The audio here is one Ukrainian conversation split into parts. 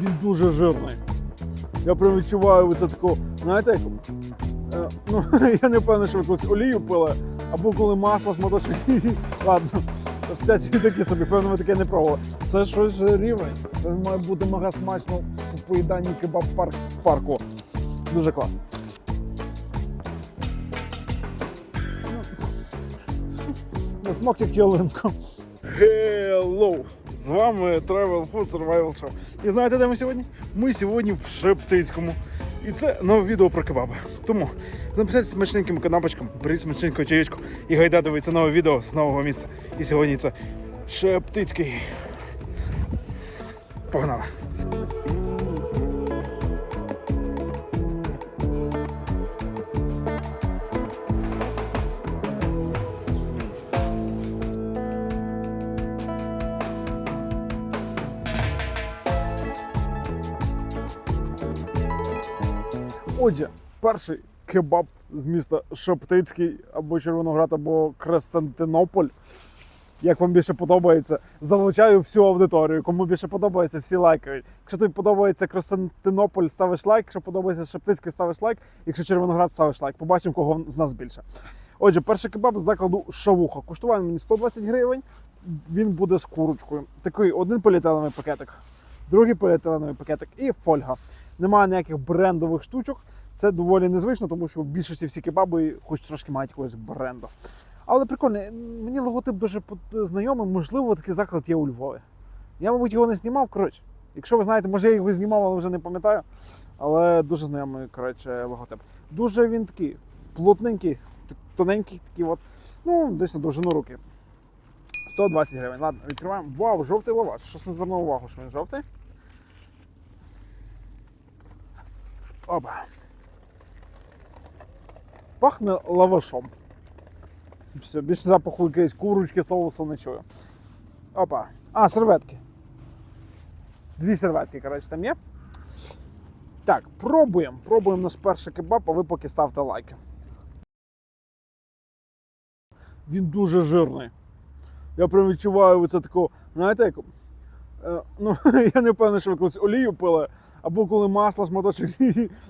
Він дуже жирний. Я прям відчуваю це таку, знаєте, як, е, ну, я не впевнений, що ви колись олію пили, або коли масло смоточок. Ладно, це такі собі, певно, ви таке не пробували. Це щось рівень. Це має бути мега смачно у поїданні кебаб парк парку. Дуже класно. Ну, Смак як ялинка. Hello! З вами Travel Food Survival Show. І знаєте, де ми сьогодні? Ми сьогодні в Шептицькому. І це нове відео про кебаби. Тому записайтесь смачненьким канапочком, беріть смачненьку чаєчку і гайда дивиться нове відео з нового міста. І сьогодні це Шептицький. Погнали! Отже, перший кебаб з міста Шептицький або Червоноград, або Крестантинополь. Як вам більше подобається, залучаю всю аудиторію. Кому більше подобається, всі лайкають. Якщо тобі подобається Крестантинополь, ставиш лайк. Якщо подобається Шептицький, ставиш лайк. Якщо Червоноград, ставиш лайк. Побачимо, кого з нас більше. Отже, перший кебаб з закладу Шавуха. Коштуває мені 120 гривень. Він буде з курочкою. Такий один поліетиленовий пакетик, другий поліетиленовий пакетик і фольга. Немає ніяких брендових штучок. Це доволі незвично, тому що в більшості всі кебаби хоч трошки мають якогось бренду. Але прикольно, мені логотип дуже знайомий, можливо, такий заклад є у Львові. Я, мабуть, його не знімав. Коротше, якщо ви знаєте, може я його знімав, але вже не пам'ятаю. Але дуже знайомий коротше, логотип. Дуже він такий плотненький, тоненький, такий от, ну, десь на довжину руки. 120 гривень. Ладно, відкриваємо. Вау, жовтий лаваш. Щось не звернув увагу, що він жовтий. Опа. Пахне лавашом. Все, більше запаху якоїсь курочки, соусу не чую. Опа. А, серветки. Дві серветки, коротше, там є. Так, пробуємо. Пробуємо наш перший кебаб, а ви поки ставте лайки. Він дуже жирний. Я прям відчуваю це таку, знаєте, як. е, ну, я не впевнений, що ви колись олію пили, або коли масло шматочок.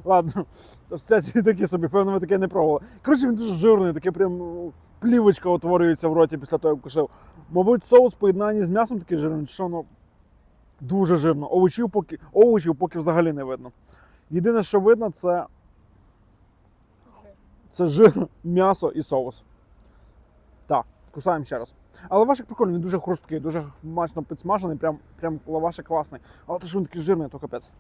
Ладно, асоціації такі собі, певно, ви таке не пробували. Коротше, він дуже жирний, таке прям ну, плівочка утворюється в роті після того, як кушав. Мабуть, соус в поєднанні з м'ясом такий жирний, що ну дуже жирно. Овочів поки, овочів поки взагалі не видно. Єдине, що видно, це, це жир, м'ясо і соус. Так, кусаємо ще раз. Але лавашик прикольний, він дуже хрусткий, дуже смачно підсмажений, прям, прям лавашик класний. Але те, що він такий жирний, то капець.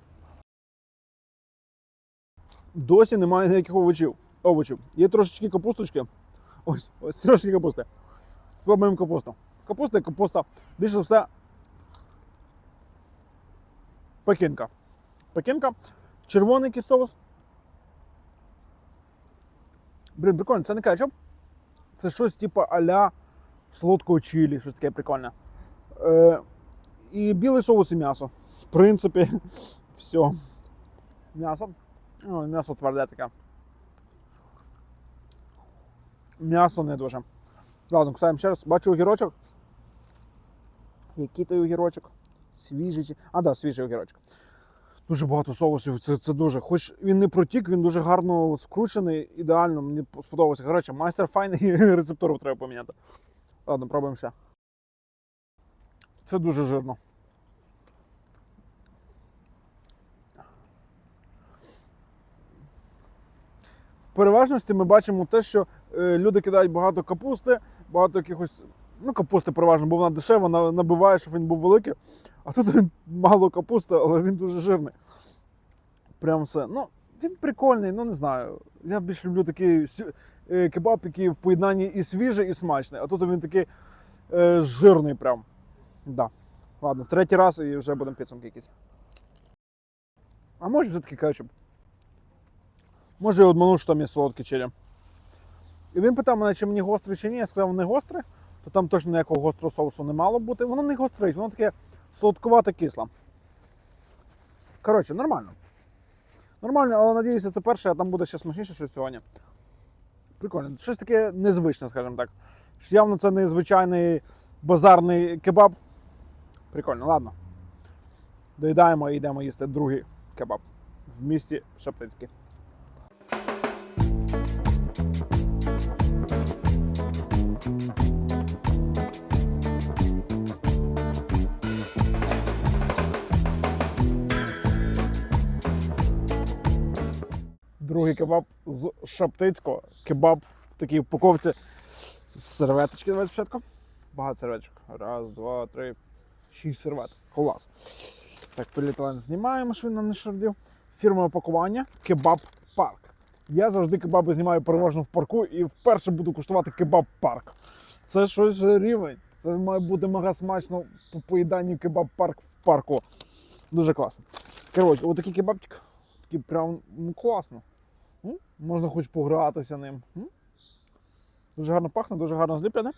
Досі немає ніяких овочів. овочів. Є трошечки капусточки. Ось, ось трошечки капусти. Спробуємо капусту. Капуста і капуста. Більше за все. Пекінка. Пекінка. Червоний соус. Блін, прикольно, це не кетчуп. Це щось типу аля солодкого чилі, щось таке прикольне. Е, і білий соус і м'ясо. В принципі, все. М'ясо. М'ясо тверде таке. М'ясо не дуже. Ладно, кусаємо ще раз. Бачу огірочок. Який той огірочок? Свіжий. А, да, свіжий огірочок. Дуже багато соусів. Це, це дуже. Хоч він не протік, він дуже гарно скручений, ідеально, мені сподобався. Коротше, майстер файний рецептуру треба поміняти. Ладно, пробуємо ще. Це дуже жирно. Переважності ми бачимо те, що е, люди кидають багато капусти, багато якихось. Ну, капусти переважно, бо вона дешева, на- набиває, щоб він був великий. А тут він мало капусти, але він дуже жирний. Прям все. Ну, він прикольний, ну не знаю. Я більш люблю такий е, кебаб, який в поєднанні і свіжий, і смачний. А тут він такий е, жирний прям. Да. Ладно, третій раз і вже будемо підсумки якісь. А може все-таки кетчуп? Може я обманув, що там є солодкі чилі. І він питав мене, чи мені гострий чи ні. Я сказав, не гостре, то там точно ніякого гострого соусу не мало бути. Воно не гострить, воно таке солодкувате кисле. Коротше, нормально. Нормально, але надіюся, це перше, а там буде ще смачніше щось сьогодні. Прикольно. Щось таке незвичне, скажімо так. Що Явно це не звичайний базарний кебаб. Прикольно, ладно. Доїдаємо і йдемо їсти другий кебаб в місті Шептицьке. Другий кебаб з Шептицького. Кебаб в такій упаковці серветочки. Давай спочатку. Багато серветочок. Раз, два, три, шість серветок. Клас. Так, поліетилен знімаємо, щоб він нам не шардів. Фірмове пакування кебаб парк. Я завжди кебаби знімаю переважно в парку і вперше буду куштувати кебаб парк. Це щось рівень. Це має бути мега смачно по поїданню кебаб парк в парку. Дуже класно. Коротше, отакий кебабчик. Такий прям ну, класно. М? Можна хоч погратися ним. Дуже гарно пахне, дуже гарно зліплене.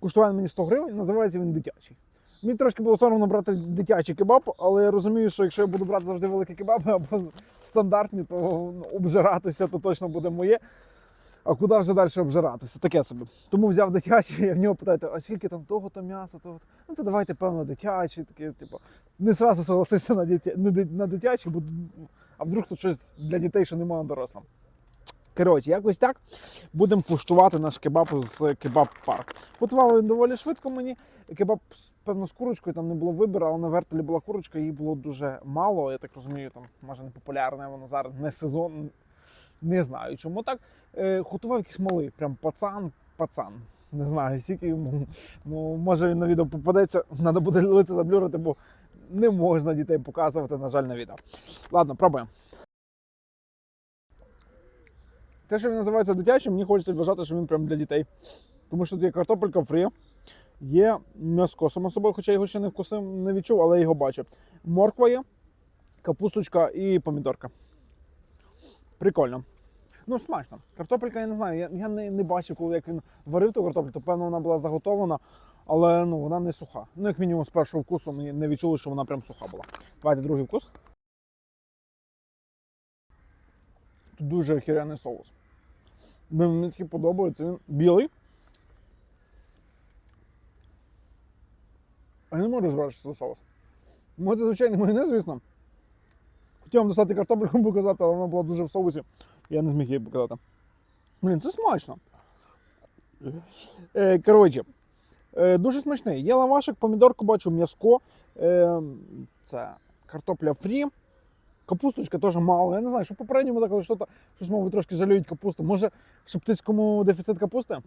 Коштує мені 100 гривень, називається він дитячий. Мені трошки було соромно брати дитячий кебаб, але я розумію, що якщо я буду брати завжди великі кебаби або стандартні, то ну, обжиратися то точно буде моє. А куди вже далі обжиратися? Таке собі. Тому взяв дитячий, я в нього питаю, а скільки там того-то м'яса, того. Ну то давайте, певно, дитячий, таке, типу. Не зразу согласився на, дитя... на на дитячий, бо а вдруг тут щось для дітей, що немає дорослим. Коротше, якось так будемо куштувати наш кебаб з кебаб парк. Готували він доволі швидко мені. Кебаб, певно, з курочкою там не було вибору, але на вертелі була курочка, її було дуже мало. Я так розумію, там може не популярне, воно зараз не сезон. Не знаю, чому так. Е, готував якийсь малий, прям пацан, пацан. Не знаю, скільки йому. Ну, може він на відео попадеться, треба буде лице заблюрити, бо не можна дітей показувати, на жаль, на відео. Ладно, пробуємо. Те, що він називається дитячим, мені хочеться вважати, що він прям для дітей. Тому що тут є картопелька фрі, є м'яско, само собою, хоча я його ще не вкусив, не відчув, але я його бачу. Морква є, капусточка і помідорка. Прикольно. Ну, смачно. Картопелька, я не знаю, я, я не, не бачив, коли як він варив ту картоплю, то певно вона була заготовлена, але ну, вона не суха. Ну, як мінімум, з першого вкусу ми не відчули, що вона прям суха була. Давайте другий вкус. Тут дуже охеренний соус. Мені такий подобається. Він білий. А я не можу що це соус. Ну, це звичайний майонез, звісно. Хотів вам достати картопельку показати, але вона була дуже в соусі. Я не зміг її показати. Блін, це смачно. Е, коротше, е, дуже смачний. Є лавашик, помідорку бачу, м'яско. Е, це картопля фрі. Капусточка теж мало. Я не знаю, що в попередньому так, що щось, мабуть, трошки жалюють капусту. Може, в Шептицькому дефіцит капусти?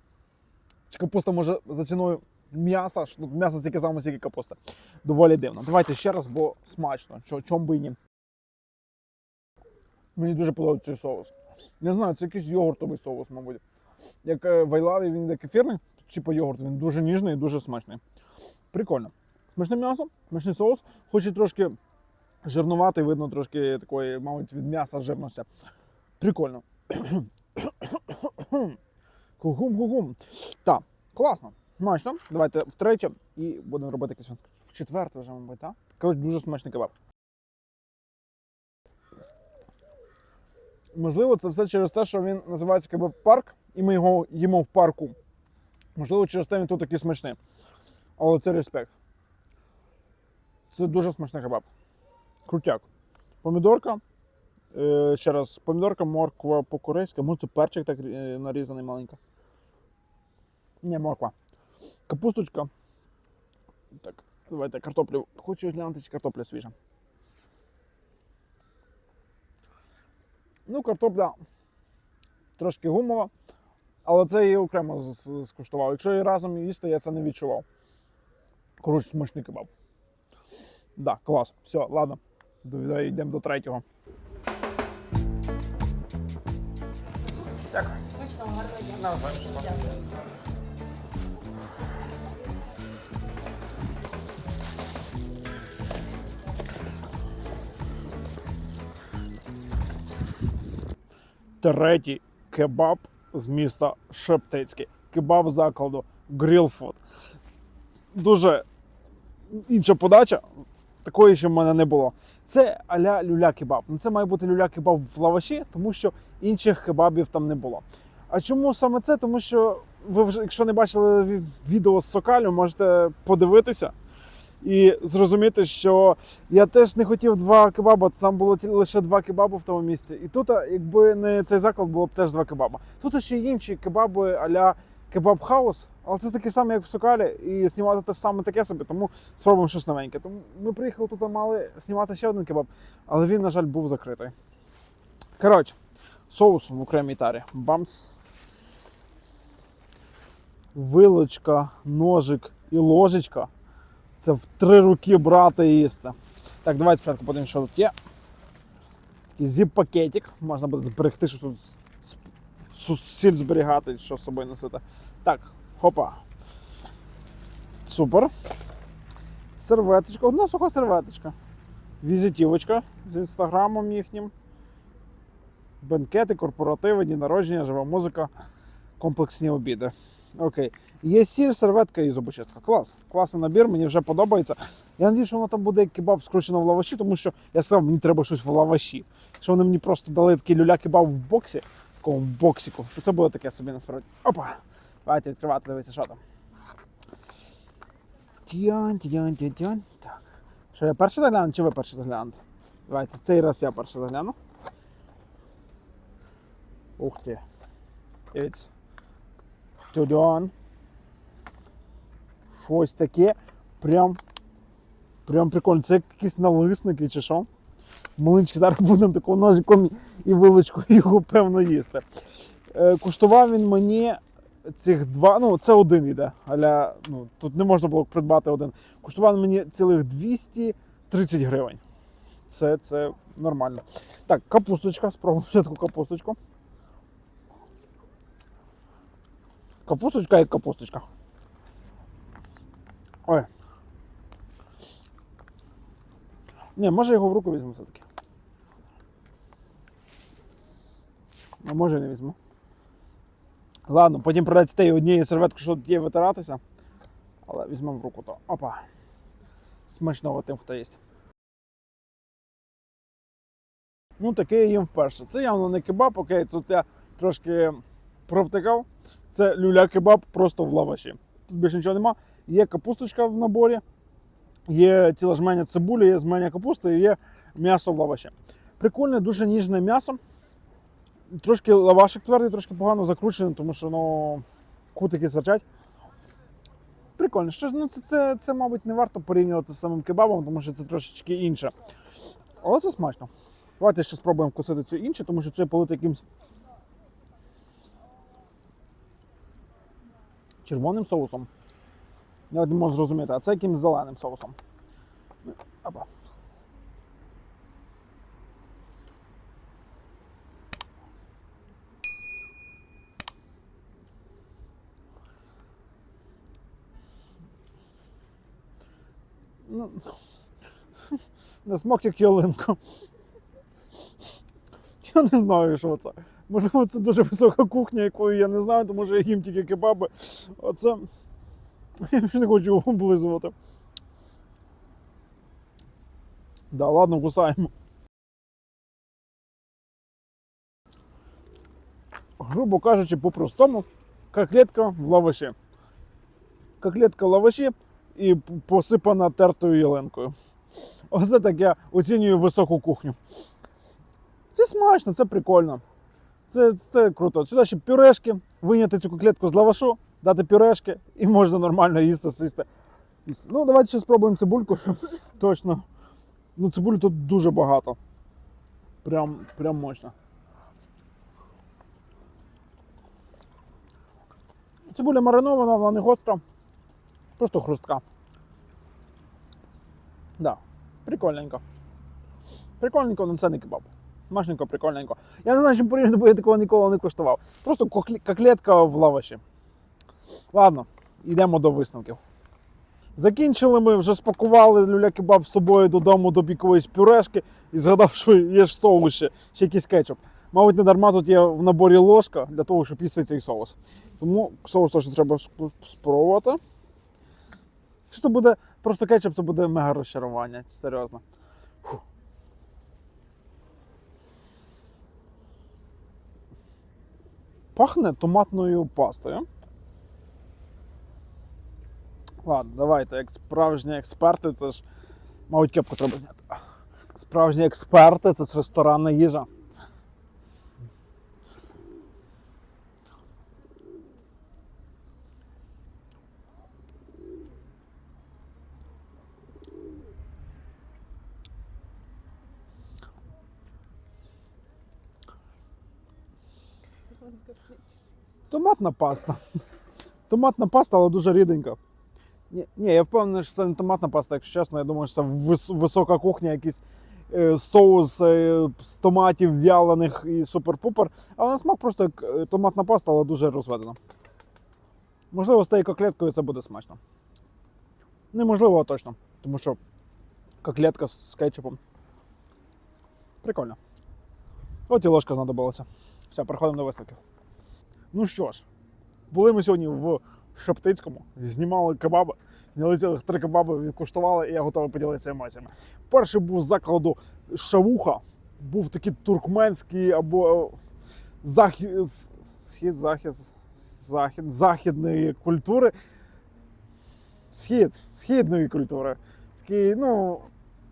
Чи капуста може за ціною м'яса? М'ясо тільки саме стільки капусти. Доволі дивно. Давайте ще раз, бо смачно. Чо, чом би і ні. Мені дуже подобається цей соус. Не знаю, це якийсь йогуртовий соус, мабуть. Як е, в Айлаві він йде кефірний, типу йогурт, він дуже ніжний і дуже смачний. Прикольно. Смачне м'ясо, смачний соус, хоч і трошки жирнуватий, видно трошки такої, мабуть, від м'яса жирності. Прикольно. Кугум-кугум. Так, класно. Смачно. Давайте втретє і будемо робити якийсь в четверте вже, мабуть, так? Коротше, дуже смачний кебаб. Можливо, це все через те, що він називається кебаб парк, і ми його їмо в парку. Можливо, через те він тут такий смачний. Але це респект. Це дуже смачний кебаб. Крутяк. Помідорка. Е, ще раз, помідорка, морква по-корейськи. Може перчик так е, нарізаний маленько. Ні, морква. Капусточка. Так, давайте картоплю. Хочу глянути, чи картопля свіжа. Ну, картопля трошки гумова, але це я окремо скуштував. Якщо її разом їсти, я це не відчував. Коротше, смачний кебаб. Да, клас. Все, ладно. Йдемо до третього. Дякую. Смачного, гарного дня. Навзаєм. Третій кебаб з міста Шептицьке. Кебаб закладу Grill Food. Дуже інша подача. Такої ще в мене не було. Це аля люля кебаб. Ну, Це має бути люля кебаб в лаваші, тому що інших кебабів там не було. А чому саме це? Тому що ви вже, якщо не бачили відео з Сокалю, можете подивитися. і зрозуміти, що я теж не хотів два кебаба, там було лише два кебаби в тому місці. І тут, якби не цей заклад, було б теж два кебаба. Тут ще й інші кебаби а-ля кебаб хаус, але це таке саме, як в Сокалі, і знімати те ж саме таке собі, тому спробуємо щось новеньке. Тому ми приїхали тут, мали знімати ще один кебаб, але він, на жаль, був закритий. Коротше, соус в окремій тарі. Бамс. Вилочка, ножик і ложечка. Це в три руки брати і їсти. Так, давайте спочатку подивимося, що тут є. Такий зіп-пакетик. Можна буде зберегти, що тут сіль зберігати, що з собою носити. Так, хопа. Супер. Серветочка, одна суха серветочка. Візитівочка з інстаграмом їхнім. Бенкети, корпоративи, дні народження, жива музика, комплексні обіди. Окей. Є сіль, серветка і зубочистка. Клас. Класний набір, мені вже подобається. Я надію, що воно там буде як кебаб скручено в лаваші, тому що я сказав, мені треба щось в лаваші. Якщо вони мені просто дали такий люля-кебаб в боксі, в такому боксику, то це буде таке собі насправді. Опа! Давайте відкривати, дивитися, що там. Тян, тян, тян, тян. Так. Що я перший загляну, чи ви перший заглянете? Давайте, цей раз я перший загляну. Ух ти. Дивіться. Тюдьон. Щось таке. Прям. Прям прикольно. Це якісь налисники чи що. Малинчики зараз будемо такого ножиком і вилочкою його певно їсти. Е, куштував він мені цих два. Ну, це один йде. Аля, ну, тут не можна було придбати один. Куштував мені цілих 230 гривень. Це, це нормально. Так, капусточка. Спробуємо спочатку капусточку. Капусточка як капусточка. Ой. Ні, може його в руку візьму все-таки. А може не візьму. Ладно, потім придеться тією однією серветкою, що тут є витиратися. Але візьмемо в руку то. Опа. Смачного тим, хто їсть. Ну, таке я їм вперше. Це явно не кебаб, окей, тут я трошки провтикав. Це люля-кебаб просто в лаваші. Тут більше нічого нема. Є капусточка в наборі, є ціла жменя цибулі, є жменя капусти і є м'ясо в лаваші. Прикольне, дуже ніжне м'ясо. Трошки лавашик твердий, трошки погано закручений, тому що ну, кутики сачать. Прикольно. Що ну, це, це, це, мабуть, не варто порівнювати з самим кебабом, тому що це трошечки інше. Але це смачно. Давайте ще спробуємо вкусити цю інше, тому що це полити якимсь червоним соусом. Я не можу зрозуміти, а це якимсь зеленим соусом. Опа. Ну, на смак як ялинка. Я не знаю, що це. Можливо, це дуже висока кухня, якою я не знаю, тому що я їм тільки кебаби. Оце. Я більше не хочу його облизувати. Да, ладно, кусаємо. Грубо кажучи, по-простому, котлетка в лаваші. Котлетка в лаваші і посипана тертою ялинкою. Оце так я оцінюю високу кухню. Це смачно, це прикольно. Це, це круто. Сюди ще пюрешки, виняти цю котлетку з лавашу, дати пюрешки і можна нормально їсти систи. Ну, давайте ще спробуємо цибульку, точно. Ну, цибулі тут дуже багато. Прям, прям мощно. Цибуля маринована, вона не гостра, просто хрустка. Да, прикольненько. Прикольненько, але це не кебаб. Смачненько, прикольненько. Я не знаю, чим порівняти, бо я такого ніколи не коштував. Просто коклетка в лаваші. Ладно, йдемо до висновків. Закінчили ми, вже спакували люля-кебаб з собою додому до якоїсь пюрешки і згадав, що є ж соус ще, ще якийсь кетчуп. Мабуть, не дарма тут є в наборі ложка для того, щоб їсти цей соус. Тому соус точно треба спробувати. Що це буде просто кетчуп, це буде мега розчарування, серйозно. Фу. Пахне томатною пастою. Ладно, давайте, як справжні експерти, це ж. Мабуть, кепку треба зняти. Справжні експерти це ж ресторанна їжа. Томатна паста. Томатна паста, але дуже ріденька. Ні, ні, я впевнений, що це не томатна паста, якщо чесно. Я думаю, що це вис- висока кухня, якийсь е, соус е, з томатів в'ялених і супер-пупер. Але на смак просто як е, томатна паста, але дуже розведена. Можливо, з тією коклеткою це буде смачно. Неможливо, а точно. Тому що коклетка з кетчупом. Прикольно. От і ложка знадобилася. Все, переходимо до висновків. Ну що ж, були ми сьогодні в Шептицькому, знімали кебаби, зняли цілих три кебаби, відкуштували, і я готовий поділитися емоціями. Перший був з закладу Шавуха, був такий туркменський або захід, схід, захід, захід, західної культури. Схід, східної культури. Такий, ну,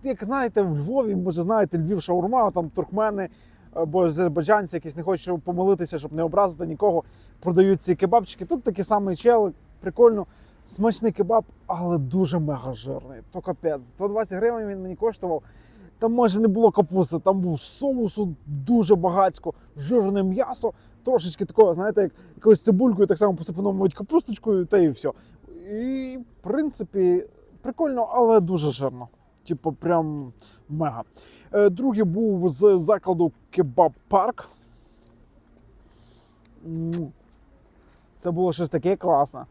як знаєте, в Львові, може, знаєте, Львів шаурма, там туркмени або азербайджанці, якісь не хочуть помилитися, щоб не образити нікого, продають ці кебабчики. Тут такий самий чел, прикольно, смачний кебаб, але дуже мега жирний. То капець. По 20 гривень він мені коштував. Там майже не було капусти, там був соусу дуже багацько, жирне м'ясо, трошечки такого, знаєте, як якоюсь цибулькою, так само посипано, мабуть, капусточкою, та і все. І, в принципі, прикольно, але дуже жирно. Типу, прям мега. Е, Другий був з закладу Кебаб Парк. Це було щось таке класне.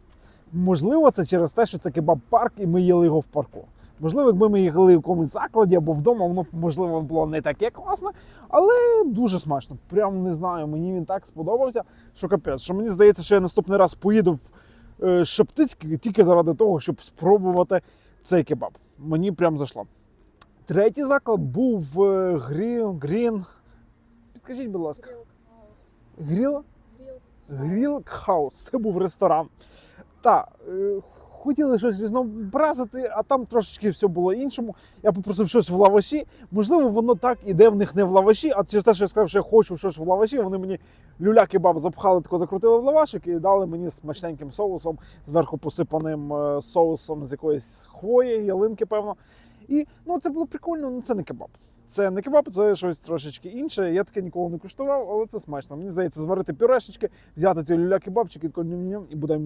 Можливо, це через те, що це кебаб парк, і ми їли його в парку. Можливо, якби ми їли в якомусь закладі або вдома, воно можливо було не таке класне, але дуже смачно. Прям не знаю, мені він так сподобався, що капець. Що мені здається, що я наступний раз поїду в е, Шептицький тільки заради того, щоб спробувати цей кебаб. Мені прям зайшло. Третій заклад був в е, Грі... Грін. Підкажіть, будь ласка. Грілкхаус. Гріл? Грилк. Гріл Хаус. Це був ресторан. Та, е, хотіли щось різнообразити, а там трошечки все було іншому. Я попросив щось в лаваші. Можливо, воно так іде в них не в лаваші, а через те, що я сказав, що я хочу щось в лаваші, вони мені люля-кебаб запхали, тако закрутили в лавашик і дали мені смачненьким соусом, зверху посипаним е, соусом з якоїсь хвої, ялинки, певно. І ну, це було прикольно, ну це не кебаб. Це не кебаб, це щось трошечки інше. Я таке ніколи не куштував, але це смачно. Мені здається, зварити пюрешечки, взяти ці люля-кебабчики і буде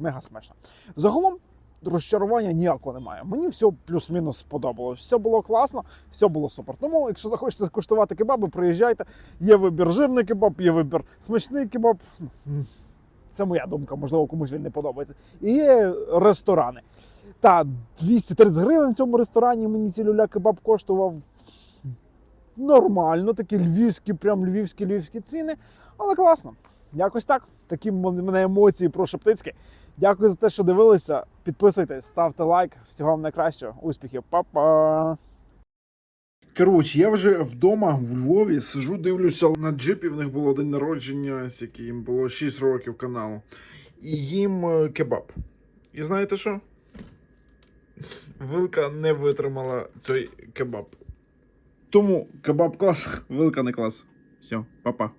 мега смачно. Загалом розчарування ніякого немає. Мені все плюс-мінус сподобалось. Все було класно, все було супер. Тому, якщо захочете скуштувати кебаби, приїжджайте. Є вибір жирний кебаб, є вибір смачний кебаб. Це моя думка, можливо, комусь він не подобається. І є ресторани. Та 230 гривень в цьому ресторані мені ці люля кебаб коштував нормально, такі львівські, прям львівські львівські ціни, але класно. Якось так. Такі мене емоції про Шептицьке. Дякую за те, що дивилися. Підписуйтесь, ставте лайк. Всього вам найкращого. Успіхів, Па-па! Коротше, я вже вдома в Львові сижу, дивлюся на джипі. В них було день народження, скільки їм було 6 років каналу. І їм е, кебаб. І знаєте що? Вилка не витримала цей кебаб. Тому кебаб клас, вилка не клас. Все, па-па.